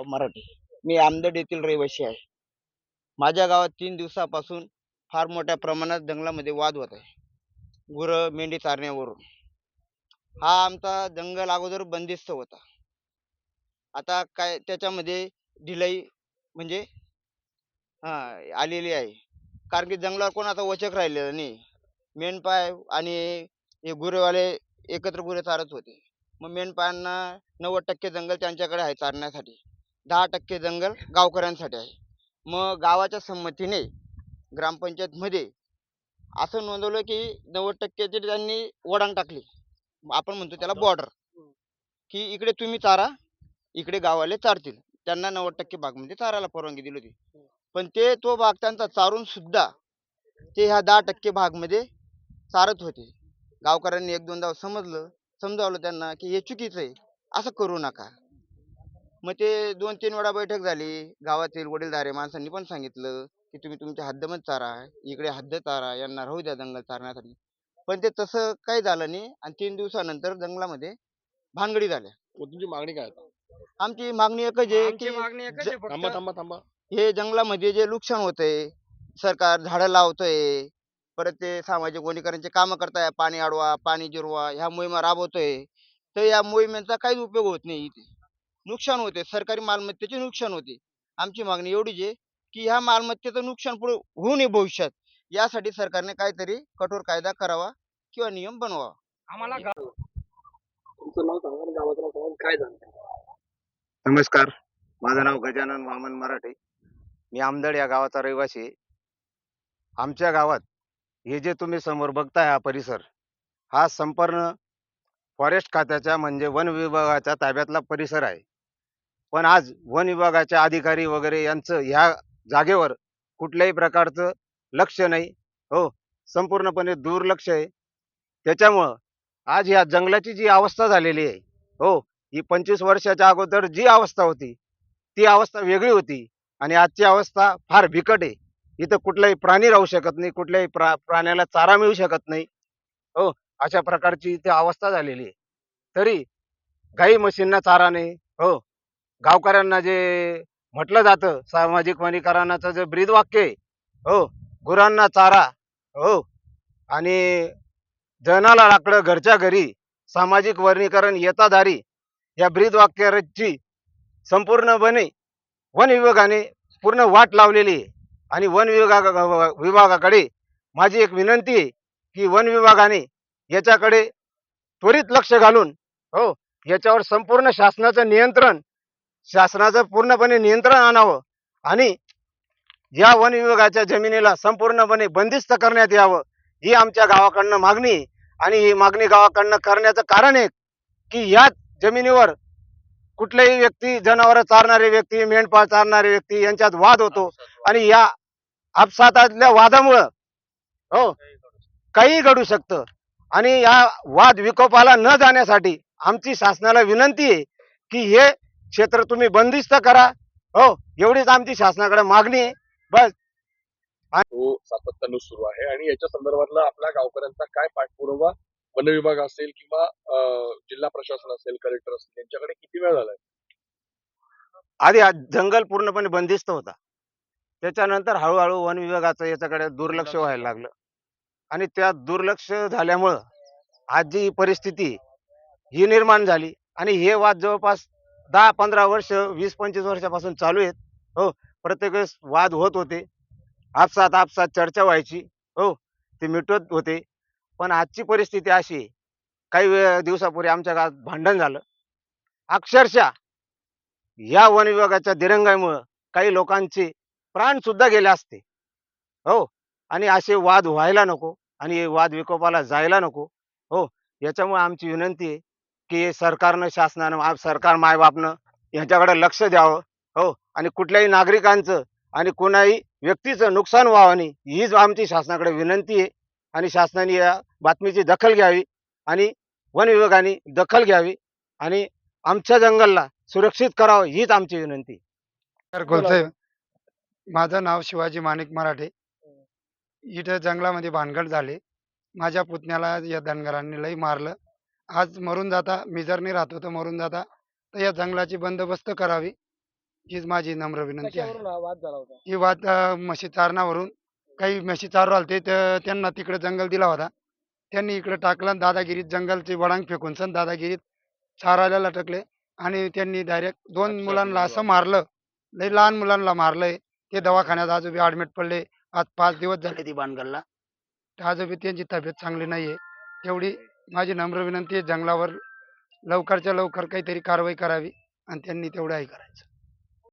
गणपतराव मराठे मी आमदड येथील रहिवासी आहे. माझ्या गावात तीन दिवसापासून फार मोठ्या प्रमाणात जंगलामध्ये वाद होत आहे. गुरं मेंढी चारण्यावरून. हा आमचा जंगल अगोदर बंदिस्त होता. आता काय त्याच्यामध्ये ढिलाई म्हणजे हा आलेली आहे. कारण की जंगलावर कोणाचा वचक राहिलेला नाही. मेंढपाळ आणि हे गुरेवाले एकत्र गुरे चारत होते. मग मेंढपाळांना नव्वद टक्के जंगल त्यांच्याकडे आहे चारण्यासाठी. दहा टक्के जंगल गावकऱ्यांसाठी आहे. मग गावाच्या संमतीने ग्रामपंचायतमध्ये असं नोंदवलं की नव्वद टक्क्याची त्यांनी वडांग टाकली आपण म्हणतो त्याला बॉर्डर की इकडे तुम्ही चारा इकडे गाववाले चारतील. त्यांना नव्वद टक्के भागमध्ये चारायला परवानगी दिली होती. पण ते तो भाग त्यांचा चारून सुद्धा ते ह्या दहा टक्के भागमध्ये चारत होते. गावकऱ्यांनी एक दोनदा समजलं समजावलं त्यांना की हे चुकीचं आहे. असं करू नका. मग ते दोन तीन वेळा बैठक झाली. गावातील वडीलधारे माणसांनी पण सांगितलं की तुम्ही तुमच्या हद्दमध्ये चारा इकडे हद्द चारा यांना राहू द्या जंगल चारण्यासाठी. पण ते तसं काही झालं नाही आणि तीन दिवसानंतर जंगलामध्ये भानगडी झाल्या. व तुमची मागणी काय आहे? आमची मागणी एकच आहे आमची की मागणी एकच आहे थांबा फक्त थांबा थांबा. हे जंगलामध्ये जे नुकसान होतंय सरकार झाडं लावतंय परत ते सामाजिक वनीकरणाचे कामं करताय पाणी अडवा पाणी जिरवा ह्या मोहिमा राबवतोय तर या मोहिमेचा काहीच उपयोग होत नाही इथे. नुकसान होते. सरकारी मालमत्तेचे नुकसान होते. आमची मागणी एवढीच आहे की ह्या मालमत्तेचं नुकसान पुढे होऊ नये भविष्यात. यासाठी सरकारने काहीतरी कठोर कायदा करावा किंवा नियम बनवावा. आम्हाला काय नमस्कार. माझं नाव गजानन वामन मराठे. मी आमदड या गावाचा रहिवासी आहे. आमच्या गावात हे जे तुम्ही समोर बघताय हा परिसर हा संपूर्ण फॉरेस्ट खात्याच्या म्हणजे वन विभागाच्या ताब्यातला परिसर आहे. पण आज वन विभागाचे अधिकारी वगैरे यांचं ह्या जागेवर कुठल्याही प्रकारचं लक्ष नाही. हो संपूर्णपणे दुर्लक्ष आहे. त्याच्यामुळं आज ह्या जंगलाची जी अवस्था झालेली आहे हो ही पंचवीस वर्षाच्या अगोदर जी अवस्था होती ती अवस्था वेगळी होती आणि आजची अवस्था फार बिकट आहे. इथं कुठलाही प्राणी राहू शकत नाही कुठल्याही प्रा प्राण्याला चारा मिळू शकत नाही. हो अशा प्रकारची इथे अवस्था झालेली आहे. तरी गाई म्हशींना चारा नाही. हो गावकऱ्यांना जे म्हटलं जातं सामाजिक वनीकरणाचं जे ब्रीदवाक्य आहे हो गुरांना चारा हो आणि जनाला लाकडं घरच्या घरी सामाजिक वनीकरण येतादारी या ब्रीदवाक्याची संपूर्णपणे वन विभागाने पूर्ण वाट लावलेली आहे. आणि वन विभागा विभागाकडे माझी एक विनंती आहे की वन विभागाने याच्याकडे त्वरित लक्ष घालून हो याच्यावर संपूर्ण शासनाचं नियंत्रण शासनाचं पूर्णपणे नियंत्रण आणावं आणि या वन विभागाच्या जमिनीला संपूर्णपणे बंदिस्त करण्यात यावं ही आमच्या गावाकडनं मागणी आणि ही मागणी गावाकडनं करण्याचं कारण आहे की याच जमिनीवर कुठल्याही व्यक्ती जनावरं चारणारे व्यक्ती मेंढपाळ चारणारे व्यक्ती यांच्यात वाद होतो आणि या अपघातातल्या वादामुळं हो काही घडू शकतं. आणि या वाद विकोपाला न जाण्यासाठी आमची शासनाला विनंती आहे की हे क्षेत्र तुम्ही बंदिस्त करा. हो एवढीच आमची शासनाकडे मागणी आहे. बस. तो सातत्यानं सुरू आहे आणि याच्या संदर्भातला आपल्या गावकऱ्यांचा काय पाठपुरावा वन विभाग असेल किंवा जिल्हा प्रशासन असेल कलेक्टर असेल यांच्याकडे किती वेळ झालाय? आधी हा जंगल पूर्णपणे बंदिस्त होता. त्याच्यानंतर हळूहळू वन विभागाचं याच्याकडे दुर्लक्ष व्हायला लागलं. आणि त्या दुर्लक्ष झाल्यामुळं आज जी परिस्थिती ही निर्माण झाली. आणि हे वाद जवळपास दहा पंधरा वर्ष वीस पंचवीस वर्षापासून चालू आहेत. हो प्रत्येक वेळेस वाद होत होते. आपसात आपसात चर्चा व्हायची. हो ते मिटवत होते. पण आजची परिस्थिती अशी आहे. काही वेळ दिवसापूर्वी आमच्या गावात भांडण झालं. अक्षरशः या वन विभागाच्या दिरंगाईमुळं काही लोकांचे प्राण सुद्धा गेले असते. हो आणि असे वाद व्हायला नको आणि वाद विकोपाला जायला नको. हो याच्यामुळे आमची विनंती आहे की सरकारनं शासनानं आप- सरकार मायबापनं ह्याच्याकडे लक्ष द्यावं हो. आणि कुठल्याही नागरिकांचं आणि कोणाही व्यक्तीचं नुकसान व्हावं नाही हीच आमची शासनाकडे विनंती आहे. आणि शासनाने या बातमीची दखल घ्यावी आणि वन विभागाने दखल घ्यावी आणि आमच्या जंगलला सुरक्षित करावं हीच आमची विनंती तर कोलते माझं नाव शिवाजी माणिक मराठे. इथं जंगलामध्ये भानगड झाले. माझ्या पुतण्याला या धनगरांनी लई मारलं. आज मरून जाता मी जर नाही राहतो तर मरून जाता. तर या जंगलाची बंदोबस्त करावी हीच माझी नम्र विनंती आहे. कशावरून हा वाद झाला होता? ही वाद अं, म्हशी चारणावरून. काही म्हशी चारू आलते तर त्यांना तिकडे जंगल दिला होता. त्यांनी इकडे टाकलं आणि दादागिरीत जंगलचे वडांग फेकून सन दादागिरीत चारायला लटकले. आणि त्यांनी डायरेक्ट दोन अच्छा, मुलांना असं बरोबर. मारलं लई लहान मुलांना मारलंय. ते दवाखान्यात आजोबी ऍडमिट पडले. आज पाच दिवस झाले ती बानगलला तर आजोबी त्यांची तब्येत चांगली नाहीये. तेवढी माझी नम्र विनंती आहे जंगलावर लवकरच्या लवकर काहीतरी कारवाई करावी आणि त्यांनी तेवढं हे करायचं.